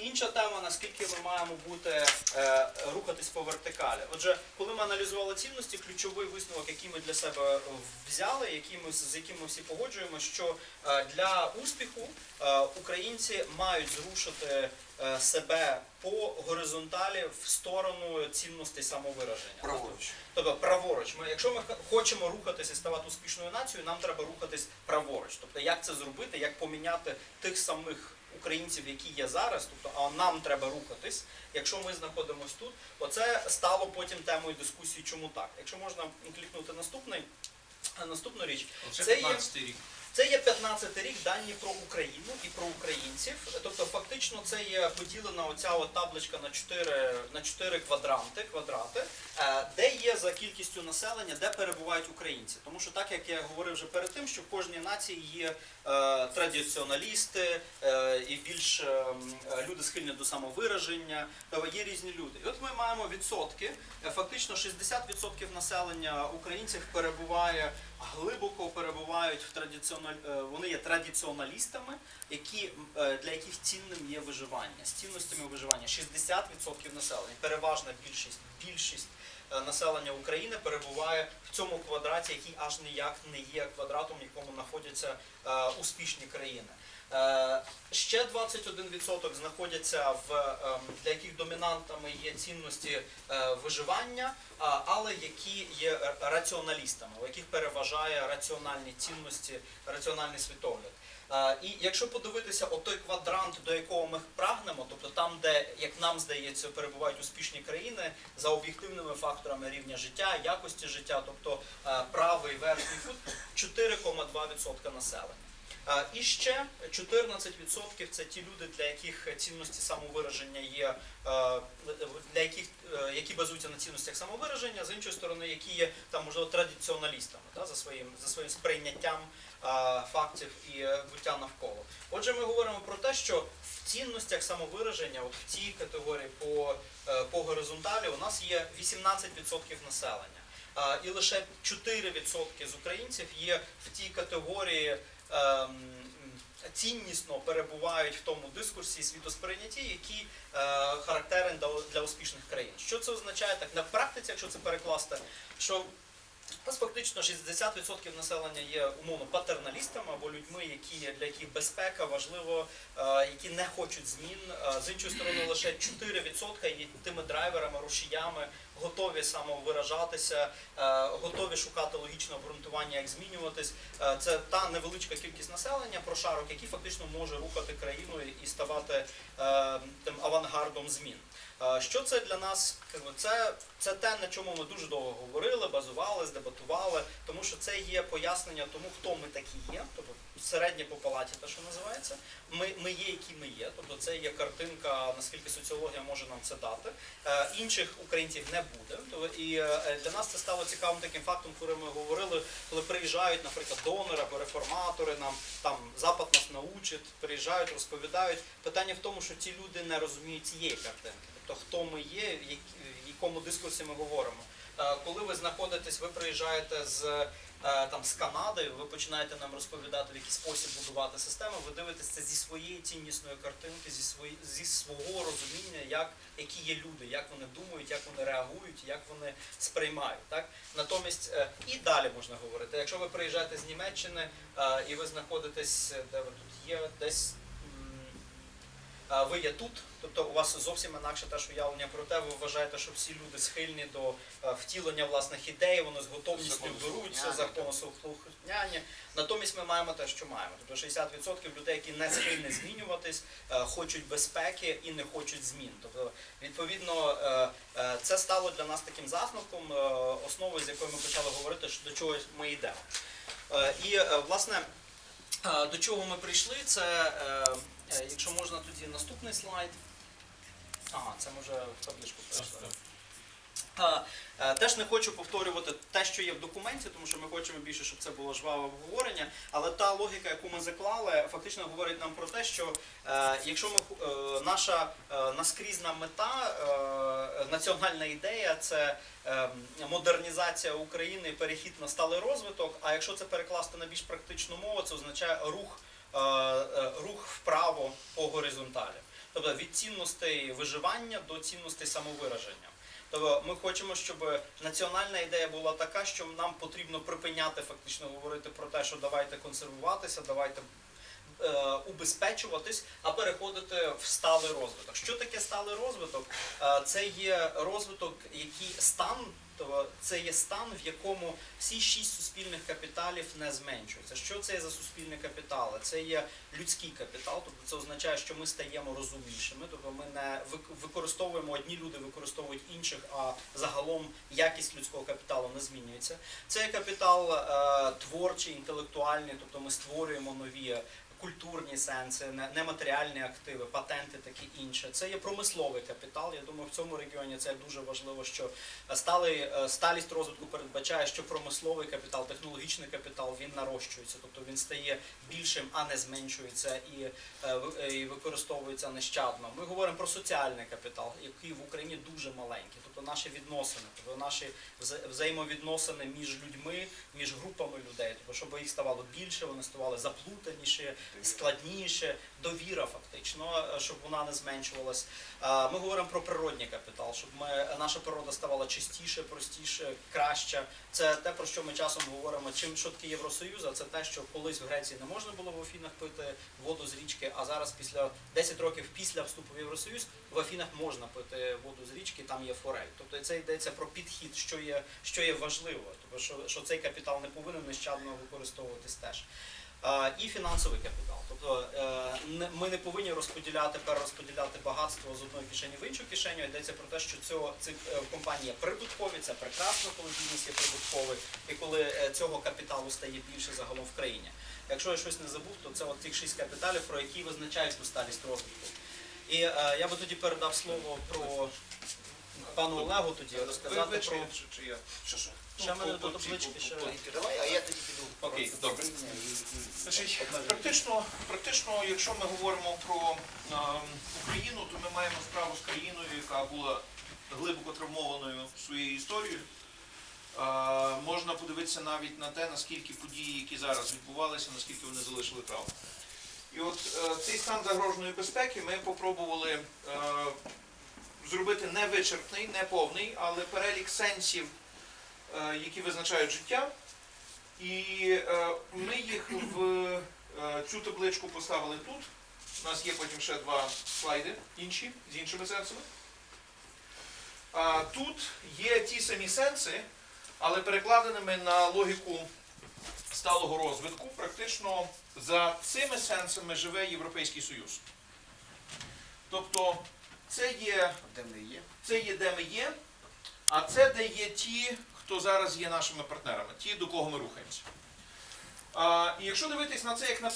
Е, інша тема, наскільки ми маємо бути е, рухатись по вертикалі. Отже, коли ми аналізували цінності, ключовий висновок, який ми для себе взяли, який ми, з яким ми всі погоджуємо, що е, для успіху е, українці мають зрушити е, себе по горизонталі в сторону цінностей самовираження. Праворуч. Тобто праворуч. Ми, якщо ми хочемо рухатися і ставати успішною нацією, нам треба рухатись праворуч. Тобто, як це зробити, як поміняти тих самих українців, які є зараз, тобто, а нам треба рухатись, якщо ми знаходимося тут. Оце стало потім темою дискусії, чому так. Якщо можна клікнути наступний, наступну річ, Це є- 15 рік. Це є 15 рік дані про Україну і про українців. Тобто, фактично, це є поділена оця от табличка на 4, на 4 квадранти, квадрати, е, де є за кількістю населення, де перебувають українці. Тому що, так як я говорив вже перед тим, що в кожній нації є е, традиціоналісти е, і більш люди схильні до самовираження, є різні люди. І от ми маємо відсотки. Фактично 60% населення українців перебуває глибоко перебувають в традиціональ... е, вони є традиціоналістами, які, е, для яких цінним є виживання, з цінностями виживання. 60% населення, переважна більшість, більшість е, населення України перебуває в цьому квадраті, який аж ніяк не є квадратом, в якому знаходяться успішні країни. Е, Ще 21% знаходяться в ем, для яких домінантами є цінності е, виживання, але які є раціоналістами, у яких переважає раціональні цінності, раціональний світогляд. Е, І якщо подивитися о той квадрант, до якого ми прагнемо, тобто там, де, як нам здається, перебувають успішні країни за об'єктивними факторами рівня життя, якості життя, тобто правий верхній кут, 4,2% населення. Е, І ще 14% це ті люди, для яких цінності самовираження є, е, для яких е, які базуються на цінностях самовираження, з іншої сторони, які є там можливо традиціоналістами да, за своїм за своїм сприйняттям фактів і буття навколо. Отже, ми говоримо про те, що в цінностях самовираження, от в цій категорії по, по горизонталі, у нас є 18% населення. І лише 4% з українців є в тій категорії ціннісно перебувають в тому дискурсі світосприйнятті, які е, характерен для успішних країн. Що це означає так на практиці, якщо це перекласти, що нас фактично 60% населення є умовно патерналістами або людьми, які для яких безпека важливо, е, які не хочуть змін. Е, З іншої сторони, лише 4% є тими драйверами, рушіями, готові самовиражатися, е, готові шукати логічне обґрунтування, як змінюватись. Це та невеличка кількість населення, прошарок, який фактично може рухати країною і ставати тим авангардом змін. Що це для нас? Це, це те, на чому ми дуже довго говорили, базували, дебатували, тому що це є пояснення тому, хто ми такі є, тобто середнє по палаті, те, що називається. Ми, ми є, які ми є. Тобто це є картинка, наскільки соціологія може нам це дати. Е, Інших українців не буде. Тобто, І е, для нас це стало цікавим таким фактом, коли ми говорили, коли приїжджають, наприклад, донори або реформатори, нам там Запад нас научить, приїжджають, розповідають. Питання в тому, що ці люди не розуміють цієї картинки. Тобто, хто ми є, в як- в якому дискурсі ми говоримо. Е, Коли ви знаходитесь, ви приїжджаєте з е, там з Канади, ви починаєте нам розповідати, в який спосіб будувати систему. Ви дивитесь це зі своєї ціннісної картинки, зі свої, зі свого розуміння, як які є люди, як вони думають, як вони реагують, як вони сприймають. Так натомість е, і далі можна говорити. Якщо ви приїжджаєте з Німеччини і ви знаходитесь, де ви тут є, десь. Ви є тут, тобто у вас зовсім інакше теж уявлення про те, ви вважаєте, що всі люди схильні до втілення власних ідей, вони з готовністю беруться, Законослухняні. Натомість ми маємо те, що маємо. Тобто 60% людей, які не схильні змінюватись, хочуть безпеки і не хочуть змін. Тобто, відповідно, е, е, це стало для нас таким засновком, е, основою, з якою ми почали говорити, що до чого ми йдемо. І, власне, до чого ми прийшли, це, якщо можна тоді наступний слайд. Ага, це може в табличку перейшли. Е, Теж не хочу повторювати те, що є в документі, тому що ми хочемо більше, щоб це було жваве обговорення. Але та логіка, яку ми заклали, фактично говорить нам про те, що е, якщо ми е, наша е, наскрізна мета, е, національна ідея це е, модернізація України, перехід на сталий розвиток. А якщо це перекласти на більш практичну мову, це означає рух, е, е, рух вправо по горизонталі. тобто від цінностей виживання до цінностей самовираження. Тобто ми хочемо, щоб національна ідея була така, що нам потрібно припиняти фактично говорити про те, що давайте консервуватися, давайте е, убезпечуватись, а переходити в сталий розвиток. Що таке сталий розвиток? Е, Це є розвиток, який стан. тобто Це є стан, в якому всі шість суспільних капіталів не зменшуються. Що це є за суспільні капітали? Це є людський капітал, тобто це означає, що ми стаємо розумнішими, тобто ми не використовуємо одні люди, використовують інших, а загалом якість людського капіталу не змінюється. Це є капітал е, творчий, інтелектуальний, тобто ми створюємо нові культурні сенси, не- нематеріальні активи, патенти, таке інше. Це є промисловий капітал. Я думаю, в цьому регіоні це дуже важливо, що сталий, е, сталість розвитку передбачає, що промисловий капітал, технологічний капітал він нарощується, тобто він стає більшим, а не зменшується і, е, е, і використовується нещадно. Ми говоримо про соціальний капітал, який в Україні дуже маленький, тобто наші відносини, тобто наші вза- взаємовідносини між людьми, між групами людей, тобто щоб їх ставало більше, вони ставали заплутаніші, складніше, довіра фактично, е, щоб вона не зменшувалась. Е, Ми говоримо про природній капітал, щоб ми, наша природа ставала чистіше, простіше, краще. Це те, про що ми часом говоримо. Чим що таке Євросоюз, а це те, що колись в Греції не можна було в Афінах пити воду з річки, а зараз, після 10 років після вступу в Євросоюз, в Афінах можна пити воду з річки, там є форель. Тобто це йдеться про підхід, що є, що є важливо, тобто що, що цей капітал не повинен нещадно використовуватись теж. І фінансовий капітал. Тобто е, ми не повинні розподіляти, перерозподіляти багатство з одної кишені в іншу кишеню. Йдеться про те, що цього ці е, компанії прибуткові, це прекрасно, коли бізнес є прибутковий, і коли е, цього капіталу стає більше загалом в країні. Якщо я щось не забув, то це от тих шість капіталів, про які визначають ту сталість розвитку. І е, я би тоді передав слово про пану Олегу тоді розказати ви про. чи, чи, я? Що, що? Ще мене по- до таблички ще. Давай, а я тоді піду. Окей, добре. Значить, практично, практично, якщо ми говоримо про ем, Україну, то ми маємо справу з країною, яка була глибоко травмованою своєю історією. Е, можна подивитися навіть на те, наскільки події, які зараз відбувалися, наскільки вони залишили травму. І от е, цей стан загроженої безпеки ми попробували е, зробити не вичерпний, не повний, але перелік сенсів, е, які визначають життя. І е, ми їх в е, цю табличку поставили тут. У нас є потім ще два слайди інші з іншими сенсами. Тут є ті самі сенси, але перекладеними на логіку сталого розвитку. Практично за цими сенсами живе Європейський Союз. Тобто це є Де ми є? це є де ми є, а це де є ті, хто зараз є нашими партнерами, ті, до кого ми рухаємося. І якщо дивитись на це як на